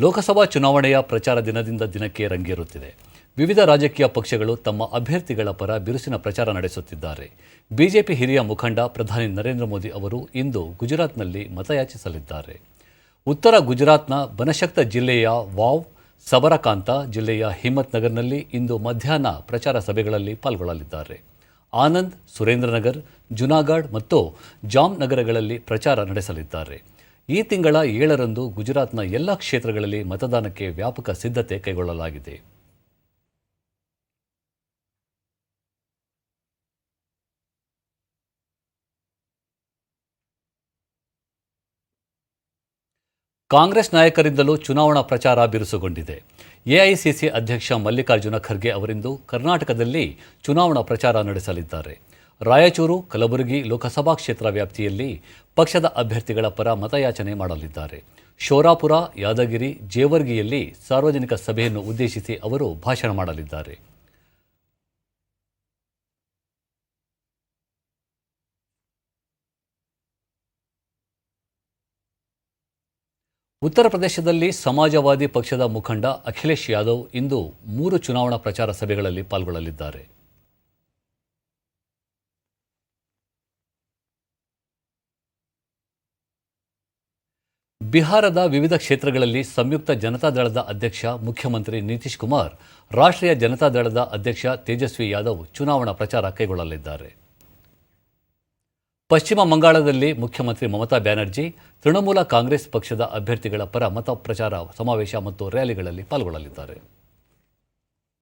ಲೋಕಸಭಾ ಚುನಾವಣೆಯ ಪ್ರಚಾರ ದಿನದಿಂದ ದಿನಕ್ಕೆ ರಂಗೇರುತ್ತಿದೆ. ವಿವಿಧ ರಾಜಕೀಯ ಪಕ್ಷಗಳು ತಮ್ಮ ಅಭ್ಯರ್ಥಿಗಳ ಪರ ಬಿರುಸಿನ ಪ್ರಚಾರ ನಡೆಸುತ್ತಿದ್ದಾರೆ. ಬಿಜೆಪಿ ಹಿರಿಯ ಮುಖಂಡ ಪ್ರಧಾನಿ ನರೇಂದ್ರ ಮೋದಿ ಅವರು ಇಂದು ಗುಜರಾತ್ನಲ್ಲಿ ಮತಯಾಚಿಸಲಿದ್ದಾರೆ. ಉತ್ತರ ಗುಜರಾತ್ನ ಬನಶಕ್ತ ಜಿಲ್ಲೆಯ ವಾವ್, ಸಬರಕಾಂತ ಜಿಲ್ಲೆಯ ಹಿಮ್ಮತ್ ನಗರ್ನಲ್ಲಿ ಇಂದು ಮಧ್ಯಾಹ್ನ ಪ್ರಚಾರ ಸಭೆಗಳಲ್ಲಿ ಪಾಲ್ಗೊಳ್ಳಲಿದ್ದಾರೆ. ಆನಂದ್ ಸುರೇಂದ್ರನಗರ್ ಜುನಾಗಢ್ ಮತ್ತು ಜಾಮ್ ನಗರಗಳಲ್ಲಿ ಪ್ರಚಾರ ನಡೆಸಲಿದ್ದಾರೆ. ಈ ತಿಂಗಳ ಏಳರಂದು ಗುಜರಾತ್ನ ಎಲ್ಲ ಕ್ಷೇತ್ರಗಳಲ್ಲಿ ಮತದಾನಕ್ಕೆ ವ್ಯಾಪಕ ಸಿದ್ಧತೆ ಕೈಗೊಳ್ಳಲಾಗಿದೆ. ಕಾಂಗ್ರೆಸ್ ನಾಯಕರಿಂದಲೂ ಚುನಾವಣಾ ಪ್ರಚಾರ ಬಿರುಸುಗೊಂಡಿದೆ. ಎಐಸಿಸಿ ಅಧ್ಯಕ್ಷ ಮಲ್ಲಿಕಾರ್ಜುನ ಖರ್ಗೆ ಅವರಿಂದು ಕರ್ನಾಟಕದಲ್ಲಿ ಚುನಾವಣಾ ಪ್ರಚಾರ ನಡೆಸಲಿದ್ದಾರೆ. ರಾಯಚೂರು, ಕಲಬುರಗಿ ಲೋಕಸಭಾ ಕ್ಷೇತ್ರ ವ್ಯಾಪ್ತಿಯಲ್ಲಿ ಪಕ್ಷದ ಅಭ್ಯರ್ಥಿಗಳ ಪರ ಮತಯಾಚನೆ ಮಾಡಲಿದ್ದಾರೆ. ಶೋರಾಪುರ, ಯಾದಗಿರಿ, ಜೇವರ್ಗಿಯಲ್ಲಿ ಸಾರ್ವಜನಿಕ ಸಭೆಯನ್ನು ಉದ್ದೇಶಿಸಿ ಅವರು ಭಾಷಣ ಮಾಡಲಿದ್ದಾರೆ. ಉತ್ತರ ಪ್ರದೇಶದಲ್ಲಿ ಸಮಾಜವಾದಿ ಪಕ್ಷದ ಮುಖಂಡ ಅಖಿಲೇಶ್ ಯಾದವ್ ಇಂದು ಮೂರು ಚುನಾವಣಾ ಪ್ರಚಾರ ಸಭೆಗಳಲ್ಲಿ ಪಾಲ್ಗೊಳ್ಳಲಿದ್ದಾರೆ. ಬಿಹಾರದ ವಿವಿಧ ಕ್ಷೇತ್ರಗಳಲ್ಲಿ ಸಂಯುಕ್ತ ಜನತಾದಳದ ಅಧ್ಯಕ್ಷ ಮುಖ್ಯಮಂತ್ರಿ ನಿತೀಶ್ ಕುಮಾರ್, ರಾಷ್ಟ್ರೀಯ ಜನತಾದಳದ ಅಧ್ಯಕ್ಷ ತೇಜಸ್ವಿ ಯಾದವ್ ಚುನಾವಣಾ ಪ್ರಚಾರ ಕೈಗೊಳ್ಳಲಿದ್ದಾರೆ. ಪಶ್ಚಿಮ ಬಂಗಾಳದಲ್ಲಿ ಮುಖ್ಯಮಂತ್ರಿ ಮಮತಾ ಬ್ಯಾನರ್ಜಿ, ತೃಣಮೂಲ ಕಾಂಗ್ರೆಸ್ ಪಕ್ಷದ ಅಭ್ಯರ್ಥಿಗಳ ಪರ ಮತ ಪ್ರಚಾರ ಸಮಾವೇಶ ಮತ್ತು ರ್ಯಾಲಿಗಳಲ್ಲಿ ಪಾಲ್ಗೊಳ್ಳಲಿದ್ದಾರೆ.